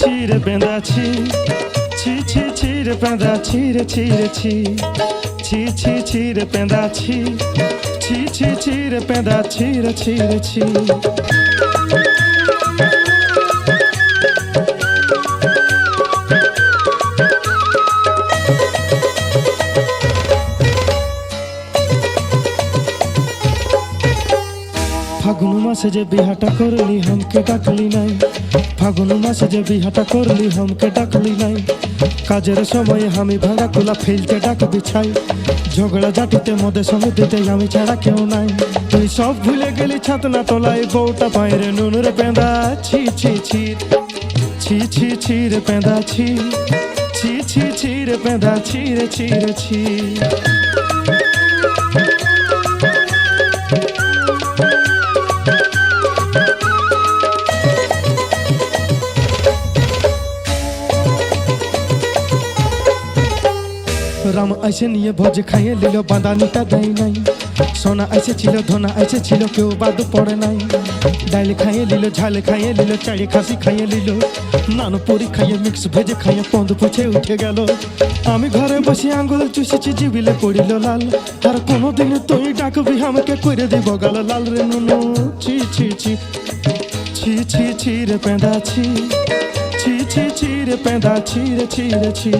ছিঁড়ে বেঁধাছি ছি ছি, ছিঁড়ে বেঁধা ছিঁড়ে ছিঁড়েছি ছি ছি। ছিঁড়ে বেঁধাছি ছি ছি, ছিঁড়ে বেঁধা ছিঁড়ে ছিঁড়েছি ফাগুন মাসে যে বিহাটা করলি, হামকে ডাকলি না ফাগুন মাসে যে বিহাটা করলি, হমকে ডাকলি নাই। কাজের সময় আমি ভাঙা কুলা ফেলতে ডাক বিছাই। ঝগড়া জাটিতে মদে সমিতিতে আমি ছাড়া কেউ নাই। তুই সব ভুলে গেলি ছাতনা তোলাই বউটা বাইরে নুনুরে পেঁদা। ছি ছি ছি ছি ছি ছি রে পেঁদা, ছি ছি ছি ছি রে পেঁদা, ছি রে ছি রে, ছি। রাম এসে নিয়ে ভোজ খাইয়ে নিল বাঁধানিটা দেয় নাই সোনা এসে ছিল ধনা এসে ছিল কেউ বাদ পড়ে নাই ডাইল খাইয়ে নিল ঝাল খাইয়ে নিল চাড়ি খাসি খাইয়ে নিল নানু পরি খাইয়ে মিক্স ভেজে খাইয়ে পন্দ পুছে উঠে গেল আমি ঘরে বসে আঙ্গুল চুষেছি জিবিলে পড়িল লাল আর কোনোদিন তুই ডাকবি আমাকে করে দিব গাল লাল রে নুনু ছি ছি ছি ছি ছি ছি রে পেঁদা ছি ছি ছি ছি রে পেঁদা ছি রে ছি রে ছি